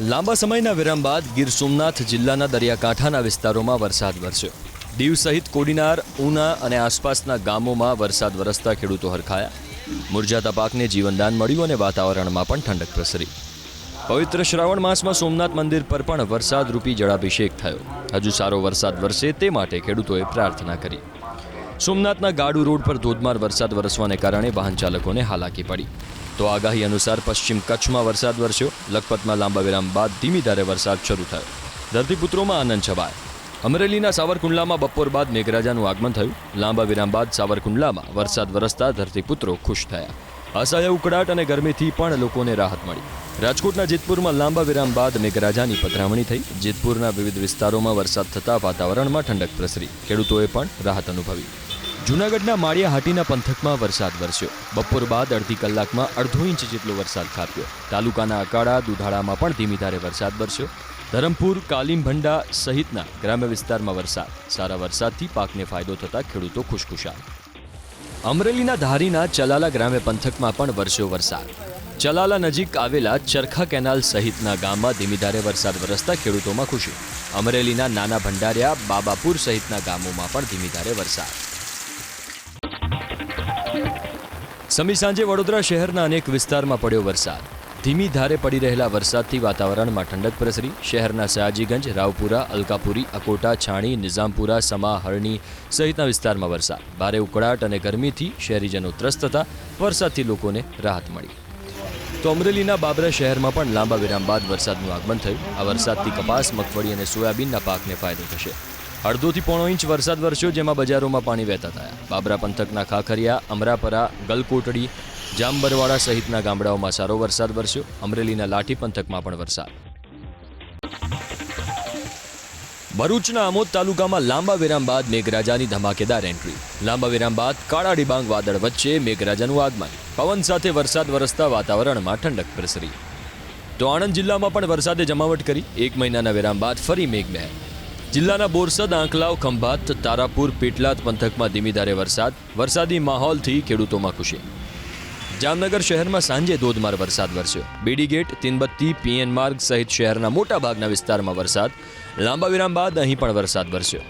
લાંબા સમયના વિરામ બાદ ગીર સોમનાથ જિલ્લાના દરિયાકાંઠાના વિસ્તારોમાં વરસાદ વરસ્યો. દીવ સહિત કોડીનાર, ઉના અને આસપાસના ગામોમાં વરસાદ વરસતા ખેડૂતો હરખાયા. મુરજાતા પાકને જીવનદાન મળ્યું અને વાતાવરણમાં પણ ઠંડક પ્રસરી. પવિત્ર શ્રાવણ માસમાં સોમનાથ મંદિર પર પણ વરસાદરૂપી જળાભિષેક થયો. હજુ સારો વરસાદ વરસે તે માટે ખેડૂતોએ પ્રાર્થના કરી. સોમનાથના ગાડુ રોડ પર ધોધમાર વરસાદ વરસવાને કારણે વાહન ચાલકોને હાલાકી પડી. તો આગાહી અનુસાર પશ્ચિમ કચ્છમાં વરસાદ વરસ્યો. લખપતમાં લાંબા વિરામ બાદ ધીમી ધારે વરસાદ શરૂ થયો. ધરતીપુત્રોમાં આનંદ છવાય. અમરેલીના સાવરકુંડલામાં બપોર બાદ મેઘરાજાનું આગમન થયું. લાંબા વિરામ બાદ સાવરકુંડલામાં વરસાદ વરસતા ધરતીપુત્રો ખુશ થયા. અસહ્ય ઉકળાટ અને ગરમીથી પણ લોકોને રાહત મળી. રાજકોટના જેતપુરમાં લાંબા વિરામ બાદ મેઘરાજાની પધરામણી થઈ. જેતપુરના વિવિધ વિસ્તારોમાં વરસાદ થતાં વાતાવરણમાં ઠંડક પ્રસરી. ખેડૂતોએ પણ રાહત અનુભવી. જૂનાગઢના માળિયા હાટીના પંથકમાં વરસાદ વરસ્યો. બપોર બાદ અડધી કલાકમાં અડધો ઇંચ જેટલો વરસાદ ખાબક્યો તાલુકાના અકાળા, દુધાળામાં પણ ધીમી ધારે વરસાદ વરસ્યો. ધરમપુર, કાલીમભંડા સહિતના ગ્રામ્ય વિસ્તારમાં વરસાદ. સારા વરસાદથી પાકને ફાયદો થતાં ખેડૂતો ખુશખુશાલ. અમરેલીના ધારીના ચલાલા ગ્રામ્ય પંથકમાં પણ વરસ્યો વરસાદ. ચલાલા નજીક આવેલા ચરખા કેનાલ સહિતના ગામમાં ધીમી ધારે વરસાદ વરસતા ખેડૂતોમાં ખુશી. અમરેલીના નાના ભંડારિયા, બાબાપુર સહિતના ગામોમાં પણ ધીમી ધારે વરસાદ. સમી સાંજે વડોદરા શહેરના અનેક વિસ્તારમાં પડ્યો વરસાદ. ધીમી ધારે પડી રહેલા વરસાદથી વાતાવરણમાં ઠંડક પ્રસરી. શહેરના સયાજીગંજ, રાવપુરા, અલકાપુરી, અકોટા, છાણી, નિઝામપુરા, સમા, હરણી સહિતના વિસ્તારમાં વરસાદ. ભારે ઉકળાટ અને ગરમીથી શહેરીજનો ત્રસ્ત થતા વરસાદથી લોકોને રાહત મળી. તો અમરેલીના બાબરા શહેરમાં પણ લાંબા વિરામ બાદ વરસાદનું આગમન થયું. આ વરસાદથી કપાસ, મગફળી અને સોયાબીનના પાકને ફાયદો થશે. અડધોથી પોણો ઇંચ વરસાદ વરસ્યો, જેમાં બજારોમાં પાણી વહેતા થયા. બાબરા પંથકના ખાખરિયા, અમરાપરા, ગલકોટડી, જામબરવાડા સહિતના ગામડાઓમાં સારો વરસાદ વરસ્યો. અમરેલીના લાઠી પંથકમાં પણ વરસાદ. ભરૂચના આમોદ તાલુકામાં લાંબા વિરામ બાદ મેઘરાજાની ધમાકેદાર એન્ટ્રી. લાંબા વિરામ બાદ કાળા ડિબાંગ વાદળ વચ્ચે મેઘરાજાનું આગમન. પવન સાથે વરસાદ વરસતા વાતાવરણમાં ઠંડક પ્રસરી. તો આણંદ જિલ્લામાં પણ વરસાદે જમાવટ કરી. એક મહિનાના વિરામ બાદ ફરી મેઘમહેર. જિલ્લાના બોરસદ આંકલાવ ખંભાત, તારાપુર, પેટલાદ પંથકમાં ધીમી ધારે વરસાદ. વરસાદી માહોલથી ખેડૂતોમાં ખુશી. જામનગર શહેરમાં સાંજે ધોધમાર વરસાદ વરસ્યો. બેડીગેટ તીનબત્તી, પીએન માર્ગ સહિત શહેરના મોટા ભાગના વિસ્તારમાં વરસાદ. લાંબા વિરામ બાદ અહીં પણ વરસાદ વરસ્યો.